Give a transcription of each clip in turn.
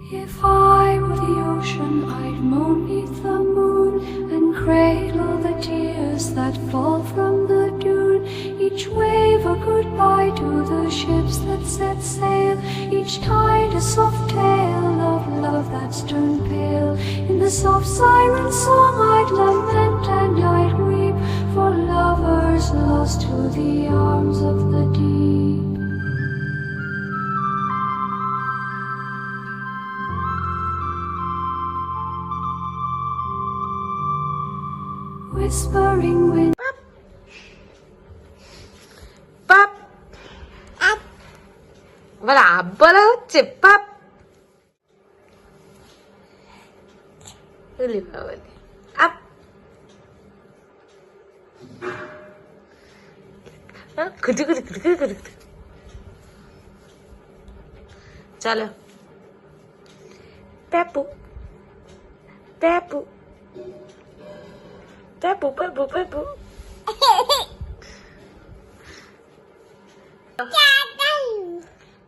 If I were the ocean, I'd moan neath the moon and cradle the tears that fall from the dune. Each wave a goodbye to the ships that set sail. Each tide a soft tale of love that's turned pale. In the soft siren song, I'd lament and I'd weep for lovers lost to the arms of the Whispering wind. পাপ আপ আবার আপ বলা হচ্ছে পাপ বলি বাবালি up হ্যাঁ, খুঁটি খুঁটি খুঁটি খুঁটি খুঁটি খুঁটি। চলো পেপু পেপু পেপু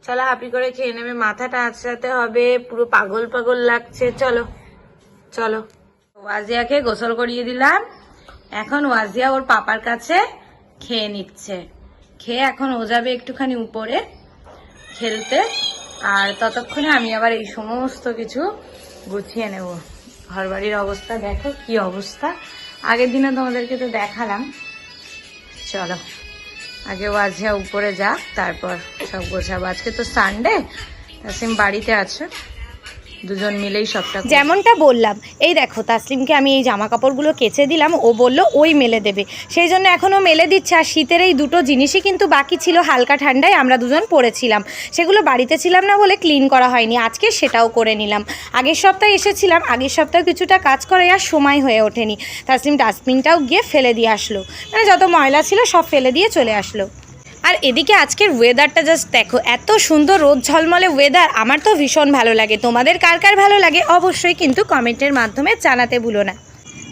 চলো হাপি করে খেয়ে নেবে, মাথাটা আঁচড়াতে হবে, পুরো পাগল পাগল লাগছে, চলো চলো। ওয়াজিয়াকে গোসল করিয়ে দিলাম। এখন ওয়াজিয়া ওর পাপার কাছে খেয়ে নিচ্ছে। খেয়ে এখন ও যাবে একটুখানি উপরে খেলতে, আর ততক্ষণে আমি আবার এই সমস্ত কিছু গুছিয়ে নেব। ঘর বাড়ির অবস্থা, দেখো কি অবস্থা। আগের দিনে তোমাদেরকে তো দেখালাম। চলো, আগে ওয়াজিয়া উপরে যাক, তারপর সব গোছাবো। আজকে তো সানডে তাসিম বাড়িতে আছে? দুজন মিলেই সবটা যেমনটা বললাম, এই দেখো তাসলিমকে আমি এই জামা কাপড়গুলো কেচে দিলাম, ও বলল ওই মেলে দেবে। সেই জন্য এখনও মেলে দিচ্ছে, আর শীতের এই দুটো জিনিসই কিন্তু বাকি ছিল হালকা ঠান্ডায় আমরা দুজন পরেছিলাম। সেগুলো বাড়িতে ছিলাম না বলে ক্লিন করা হয়নি, আজকে সেটাও করে নিলাম। আগের সপ্তাহে এসেছিলাম, আগের সপ্তাহে কিছুটা কাজ করে আর সময় হয়ে ওঠেনি। তাসলিম ডাস্টবিনটাও গিয়ে ফেলে দিয়ে আসলো। মানে যত ময়লা ছিল সব ফেলে দিয়ে চলে আসলো। আর এদিকে আজকের ওয়েদারটা জাস্ট দেখো, এত সুন্দর রোদ, ঝলমলে ওয়েদার আমার তো ভীষণ ভালো লাগে। তোমাদের কার কার ভালো লাগে অবশ্যই কিন্তু কমেন্টের মাধ্যমে জানাতে ভুলো না।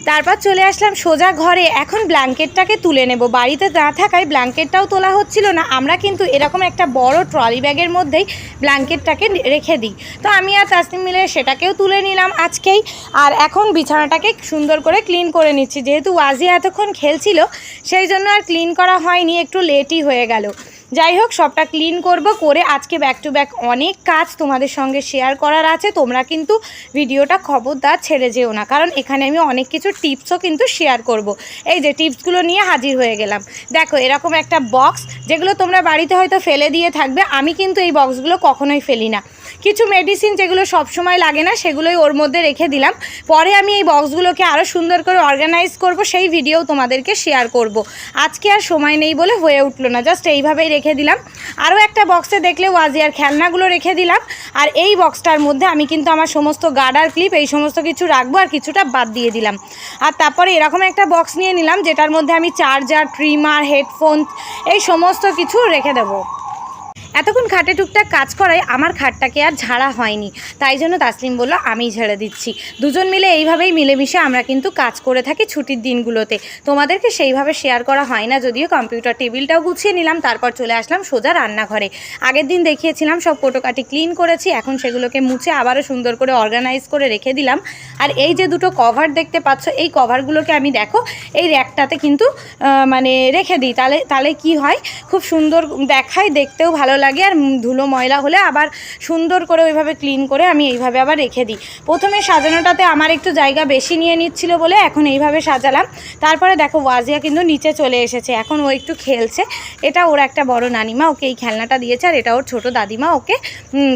তারপর চলে আসলাম সোজা ঘরে। এখন ব্ল্যাঙ্কেটটাকে তুলে নেব। বাড়িতে না থাকায় ব্ল্যাঙ্কেটটাও তোলা হচ্ছিল না। আমরা কিন্তু এরকম একটা বড় ট্রলি ব্যাগের মধ্যেই ব্ল্যাঙ্কেটটাকে রেখে দিই। তো আমি আর তাসনিম মিলে সেটাকেও তুলে নিলাম আজকেই। আর এখন বিছানাটাকে সুন্দর করে ক্লিন করে নিচ্ছি। যেহেতু ওয়াজি এতক্ষণ খেলছিল, সেই জন্য আর ক্লিন করা হয়নি। একটু লেটই হয়ে গেল। যাই হোক, সবটা ক্লিন করব, করে আজকে ব্যাক টু ব্যাক অনেক কাজ তোমাদের সঙ্গে শেয়ার করার আছে। তোমরা কিন্তু ভিডিওটা খবরদার ছেড়ে যেও না, কারণ এখানে আমি অনেক কিছু টিপসও কিন্তু শেয়ার করব। এই যে টিপসগুলো নিয়ে হাজির হয়ে গেলাম। দেখো, এরকম একটা বক্স যেগুলো তোমরা বাড়িতে হয়তো ফেলে দিয়ে থাকবে, আমি কিন্তু এই বক্সগুলো কখনোই ফেলি না। কিছু মেডিসিন যেগুলো সব সময় লাগে না, সেগুলোই ওর মধ্যে রেখে দিলাম। পরে আমি এই বক্সগুলোকে আরও সুন্দর করে অর্গানাইজ করব, সেই ভিডিও তোমাদেরকে শেয়ার করব। আজকে আর সময় নেই বলে হয়ে উঠল না জাস্ট এইভাবেই রেখে দিলাম। আরও একটা বক্সে দেখলে ওয়াজিয়ার খেলনাগুলো রেখে দিলাম। আর এই বক্সটার মধ্যে আমি কিন্তু আমার সমস্ত গার্ডার ক্লিপ এই সমস্ত কিছু রাখব আর কিছুটা বাদ দিয়ে দিলাম। আর তারপরে এরকম একটা বক্স নিয়ে নিলাম, যেটার মধ্যে আমি চার্জার ট্রিমার হেডফোন এই সমস্ত কিছু রেখে দেবো। এতক্ষণ খাটে টুকটাক কাজ করায় আমার খাটটাকে আর ঝাড়া হয়নি। তাই জন্য তাসলিম বলল, আমি ঝেড়ে দিচ্ছি। দুজন মিলে এইভাবেই মিলেমিশে আমরা কিন্তু কাজ করে থাকি ছুটির দিনগুলোতে। তোমাদেরকে সেইভাবে শেয়ার করা হয় না, যদিও কম্পিউটার টেবিলটাও গুছিয়ে নিলাম, তারপর চলে আসলাম সোজা রান্নাঘরে। আগের দিন দেখিয়েছিলাম, সব কোটোকাটি ক্লিন করেছি, এখন সেগুলোকে মুছে আবারও সুন্দর করে অর্গানাইজ করে রেখে দিলাম। আর এই যে দুটো কভার দেখতে পাচ্ছ, এই কভারগুলোকে আমি দেখো, এই র্যাকটাতে কিন্তু মানে রেখে দিই। তাহলে তাহলে কি হয়? খুব সুন্দর দেখায়, দেখতেও ভালো লাগে। আর ধুলো ময়লা হলে আবার সুন্দর করে ওইভাবে ক্লিন করে আমি এইভাবে আবার রেখে দিই। প্রথমে সাজানোটাতে আমার একটু জায়গা বেশি নিয়ে নিচ্ছিল বলে এখন এইভাবে সাজালাম। তারপরে দেখো ওয়াজিয়া কিন্তু নিচে চলে এসেছে, এখন ও একটু খেলছে। এটা ওর একটা বড় নানিমা, ওকে এই খেলনাটা দিয়েছে আর এটা ওর ছোট দাদিমা ওকে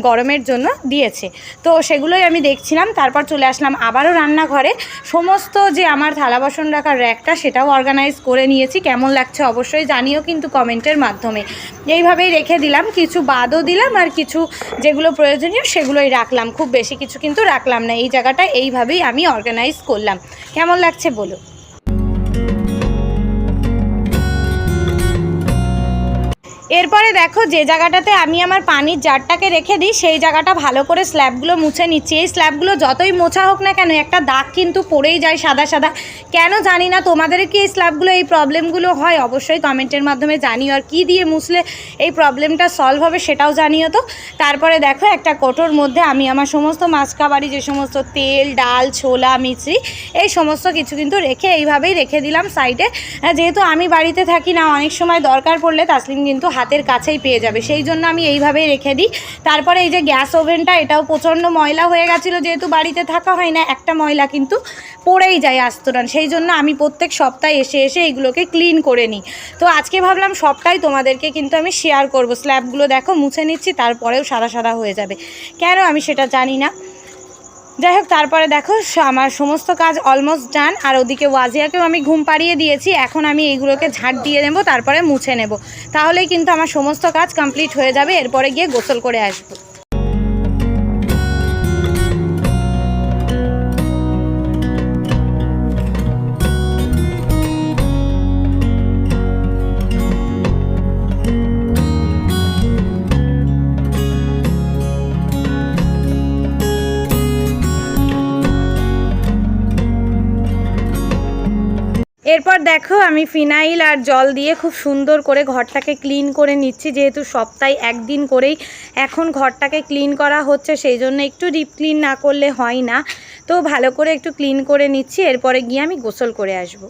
গরমের জন্য দিয়েছে। তো সেগুলোই আমি দেখছিলাম, তারপর চলে আসলাম আবারও রান্নাঘরে। সমস্ত যে আমার থালা বাসন রাখার র্যাকটা সেটাও অর্গানাইজ করে নিয়েছি। কেমন লাগছে অবশ্যই জানিও কিন্তু কমেন্টের মাধ্যমে। এইভাবেই রেখে দিলাম। কিছু বাদও দিলাম আর কিছু যেগুলো প্রয়োজনীয় সেগুলোই রাখলাম। খুব বেশি কিছু কিন্তু রাখলাম না। এই জায়গাটা এইভাবেই আমি অর্গানাইজ করলাম। কেমন লাগছে বলো? এরপরে দেখো যে জায়গাটাতে আমি আমার পানির জারটাকে রেখে দিই, সেই জায়গাটা ভালো করে স্ল্যাবগুলো মুছে নিচ্ছি। এই স্ল্যাবগুলো যতই মোছা হোক না কেন, একটা দাগ কিন্তু পড়েই যায় সাদা সাদা। কেন জানি না তোমাদের কি এই স্ল্যাবগুলো, এই প্রবলেমগুলো হয়? অবশ্যই কমেন্টের মাধ্যমে জানিও। আর কি দিয়ে মুছলে এই প্রবলেমটা সলভ হবে সেটাও জানিও তো। তারপরে দেখো একটা কোটোর মধ্যে আমি আমার সমস্ত মাছ যে সমস্ত তেল, ডাল, ছোলা, মিছরি, এই সমস্ত কিছু কিন্তু রেখে এইভাবেই রেখে দিলাম সাইডে যেহেতু আমি বাড়িতে থাকি না, অনেক সময় দরকার পড়লে তাসলিম কিন্তু হাতের কাছেই পেয়ে যাবে। সেই জন্য আমি এইভাবেই রেখে দিই। তারপরে এই যে গ্যাস ওভেনটা, এটাও প্রচণ্ড ময়লা হয়ে গেছিল, যেহেতু বাড়িতে থাকা হয় না, একটা ময়লা কিন্তু পড়েই যায় আস্তরান সেই জন্য আমি প্রত্যেক সপ্তাহে এসে এসে এইগুলোকে ক্লিন করে নিই। তো আজকে ভাবলাম সবটাই তোমাদেরকে কিন্তু আমি শেয়ার করব। স্ল্যাবগুলো দেখো, মুছে নিচ্ছি, তারপরেও সাদা সাদা হয়ে যাবে। কেন আমি সেটা জানি না। যাই হোক, তারপরে দেখো আমার সমস্ত কাজ অলমোস্ট ডান আর ওদিকে ওয়াজিয়াকেও আমি ঘুম পাড়িয়ে দিয়েছি। এখন আমি এইগুলোকে ঝাঁট দিয়ে নেব, তারপরে মুছে নেব। তাহলেই কিন্তু আমার সমস্ত কাজ কমপ্লিট হয়ে যাবে, এরপরে গিয়ে গোসল করে আসব। এরপর দেখো, আমি ফিনাইল আর জল দিয়ে খুব সুন্দর করে ঘরটাকে ক্লিন করে নিচ্ছি, যেহেতু সপ্তাহে একদিন করেই এখন ঘরটাকে ক্লিন করা হচ্ছে, সেই জন্য একটু ডিপ ক্লিন না করলে হয় না। তো ভালো করে একটু ক্লিন করে নিচ্ছি, এরপরে গিয়ে আমি গোসল করে আসব।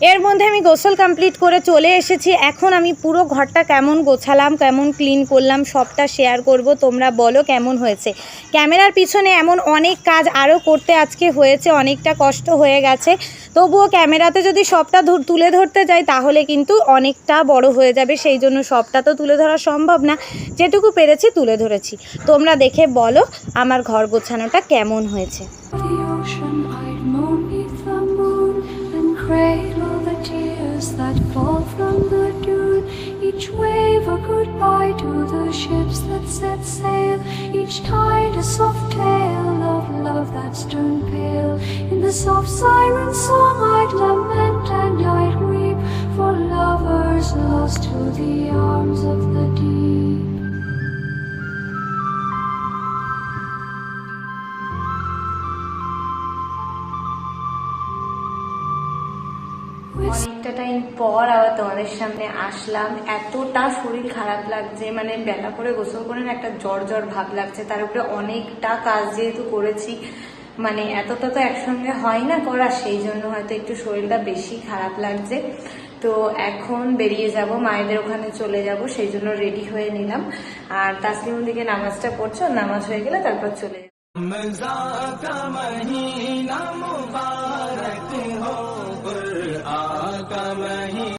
এর মধ্যে আমি গোসল কমপ্লিট করে চলে এসেছি। এখন আমি পুরো ঘরটা কেমন গোছালাম, কেমন ক্লিন করলাম, সবটা শেয়ার করব। তোমরা বলো কেমন হয়েছে। ক্যামেরার পিছনে এমন অনেক কাজ আরও করতে আজকে হয়েছে, অনেকটা কষ্ট হয়ে গেছে। তবুও ক্যামেরাতে যদি সবটা তুলে ধরতে যাই, তাহলে কিন্তু অনেকটা বড় হয়ে যাবে। সেই জন্য সবটা তো তুলে ধরা সম্ভব না। যেটুকু পেরেছি তুলে ধরেছি। তোমরা দেখে বলো আমার ঘর গোছানোটা কেমন হয়েছে। The to the ships that set sail. Each tide a soft tale of love that's turned pale. In the soft siren song I'd lament and I'd weep for lovers lost to the arms of the deep. পর আবার তোমাদের সামনে আসলাম। এতটা শরীর খারাপ লাগছে মানে বেলা করে গোসল করে একটা জ্বর জ্বর ভাব লাগছে। তার উপরে অনেকটা কাজ যেহেতু করেছি মানে এতটা তো একসঙ্গে হয় না করা, সেই জন্য হয়তো একটু শরীরটা বেশি খারাপ লাগছে। তো এখন বেরিয়ে যাব, মায়েদের ওখানে চলে যাব, সেই জন্য রেডি হয়ে নিলাম। আর তাসলিম দিকে নামাজটা পড়ছো? নামাজ হয়ে গেলে তারপর চলে যাব।